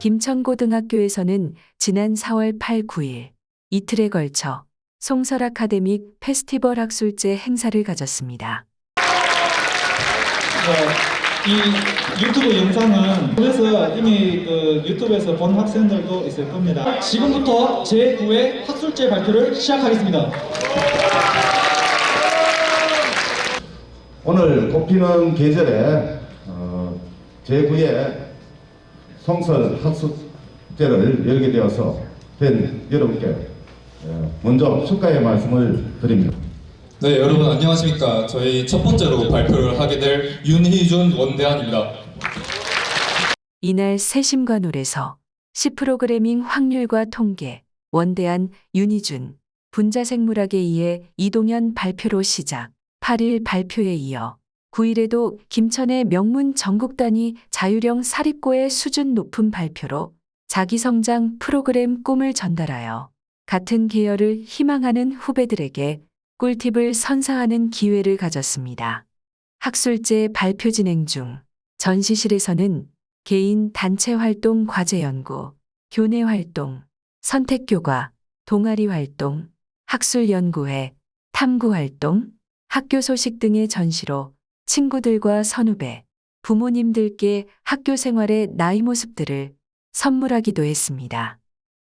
김천고등학교에서는 지난 4월 8, 9일 이틀에 걸쳐 송설 아카데믹 페스티벌 학술제 행사를 가졌습니다. 네, 이 유튜브 영상은 그래서 이미 그 유튜브에서 본 학생들도 있을 겁니다. 지금부터 제9회 학술제 발표를 시작하겠습니다. 오늘 꽃피는 계절에 어, 제9회 성설 학습제를 열게 되어서 된 여러분께 예, 먼저 축하의 말씀을 드립니다. 네, 여러분 안녕하십니까. 저희 첫 번째로 발표를 하게 될 윤희준 원대한입니다. 이날 세심관홀에서 10프로그래밍 확률과 통계, 원대한 윤희준, 분자생물학에 의해 이동현 발표로 시작, 8일 발표에 이어 9일에도 김천의 명문 전국단위 자유령 사립고의 수준 높은 발표로 자기 성장 프로그램 꿈을 전달하여 같은 계열을 희망하는 후배들에게 꿀팁을 선사하는 기회를 가졌습니다. 학술제 발표 진행 중 전시실에서는 개인 단체 활동 과제 연구, 교내 활동, 선택 교과, 동아리 활동, 학술 연구회, 탐구 활동, 학교 소식 등의 전시로 친구들과 선후배, 부모님들께 학교 생활의 나이 모습들을 선물하기도 했습니다.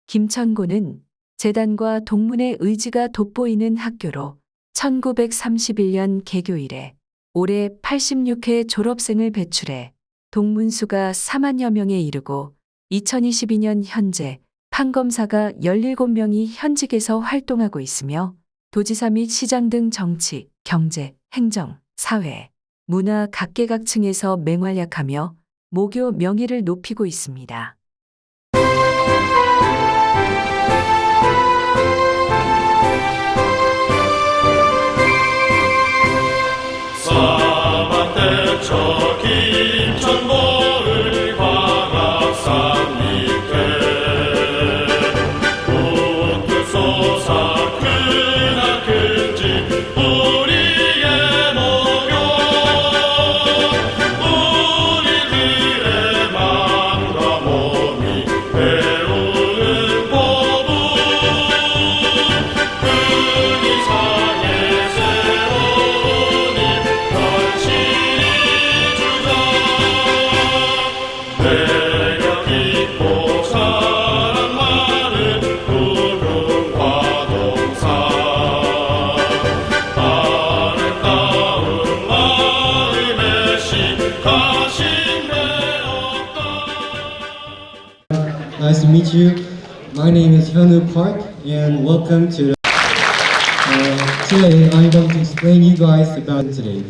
김천고는 재단과 동문의 의지가 돋보이는 학교로 1931년 개교 이래 올해 86회 졸업생을 배출해 동문수가 4만여 명에 이르고 2022년 현재 판검사가 17명이 현직에서 활동하고 있으며 도지사 및 시장 등 정치, 경제, 행정, 사회, 문화 각계각 층에서 맹활약하며 모교 명예를 높이고 있습니다. 사마대처 김 Nice to meet you. My name is Hyunwoo Park, and welcome to the. Uh, today, I'm going to explain you guys about today.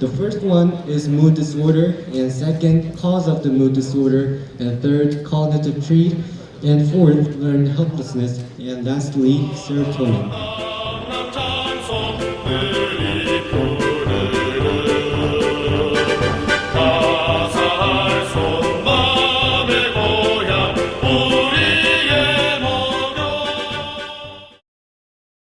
The first one is mood disorder, and second, cause of the mood disorder, and third, cognitive trait, and fourth, learned helplessness, and lastly, serotonin.